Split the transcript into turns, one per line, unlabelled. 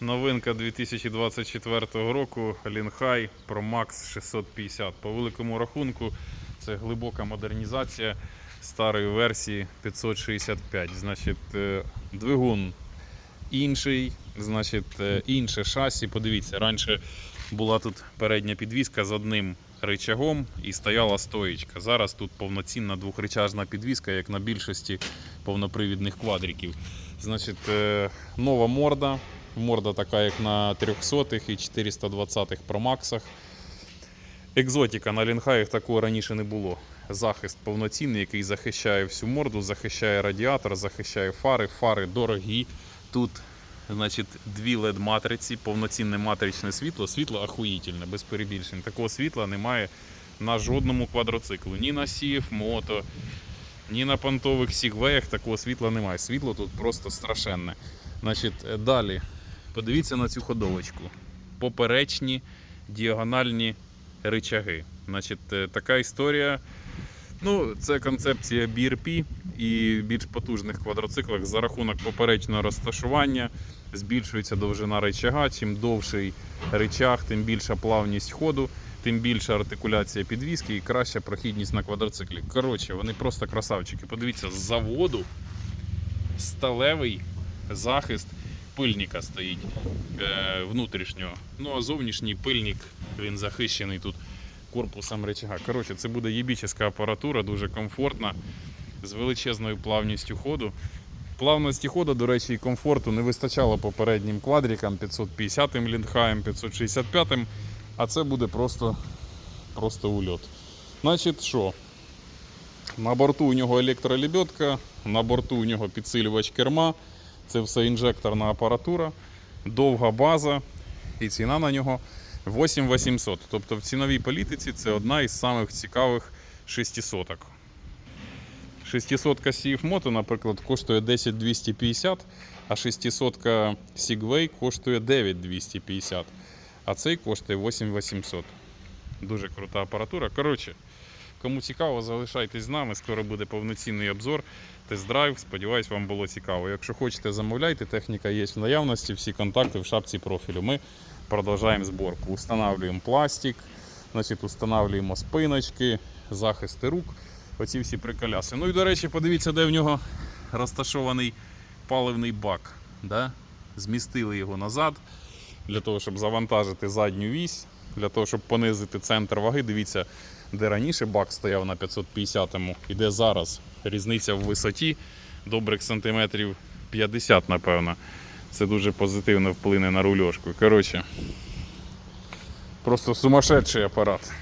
Новинка 2024 року Лінхай Pro Max 650. По великому рахунку це глибока модернізація старої версії 565. Значить, е, двигун інший, значить, е, інше шасі. Подивіться, раніше була тут передня підвіска з одним рычагом і стояла стоїчка. Зараз тут повноцінна двохричажна підвіска, як на більшості повнопривідних квадриків. Значить, е, нова морда. Морда така, як на 300-х і 420-х Pro Max. Екзотика на лінхаях такого раніше не було. Захист повноцінний, який захищає всю морду, захищає радіатор, захищає фари. Фари дорогі. Тут значить, дві led матриці, повноцінне матричне світло. Світло ахуїтельне, без перебільшень. Такого світла немає на жодному квадроциклу. Ні на CF Moto, ні на понтових сігвеях такого світла немає. Світло тут просто страшенне. Значить, далі подивіться на цю ходовочку. Поперечні діагональні ричаги. Значить, е, така історія. Ну, це концепція BRP і більш потужних квадроциклах за рахунок поперечного розташування збільшується довжина рычага. Чим довший рычаг, тим більша плавність ходу, тим більша артикуляція підвіски і краща прохідність на квадроциклі. Коротше, вони просто красавчики. Подивіться, з заводу сталевий захист пильника стоїть е, внутрішнього. Ну а зовнішній пильник він захищений тут корпусом речага. Коротше, це буде єбічна апаратура, дуже комфортна, з величезною плавністю ходу. Плавності ходу, до речі, і комфорту не вистачало попереднім квадрикам 550 м лінхаєм, 565 м а це буде просто, просто ульот. Значить, що? На борту у нього електролебедка, на борту у нього підсилювач керма. Це все інжекторна апаратура, довга база і ціна на нього 8800. Тобто в ціновій політиці це одна із самих цікавих 600. 600 CF Moto, наприклад, коштує 10250, а 600 Segway коштує 9250, а цей коштує 8800. Дуже крута апаратура. Коротше, кому цікаво, залишайтесь з нами. Скоро буде повноцінний обзор, тест-драйв. Сподіваюсь, вам було цікаво. Якщо хочете, замовляйте, техніка є в наявності, всі контакти в шапці профілю. Ми продовжуємо зборку. Устанавлюємо пластик, значить, устанавлюємо спиночки, захисти рук. Оці всі приколяси. Ну і до речі, подивіться, де в нього розташований паливний бак. Да? Змістили його назад для того, щоб завантажити задню вісь, для того, щоб понизити центр ваги. Дивіться, де раніше бак стояв на 550-му і де зараз. Різниця в висоті добрих сантиметрів 50, напевно. Це дуже позитивно вплине на рульошку. Коротше, просто сумасшедший апарат.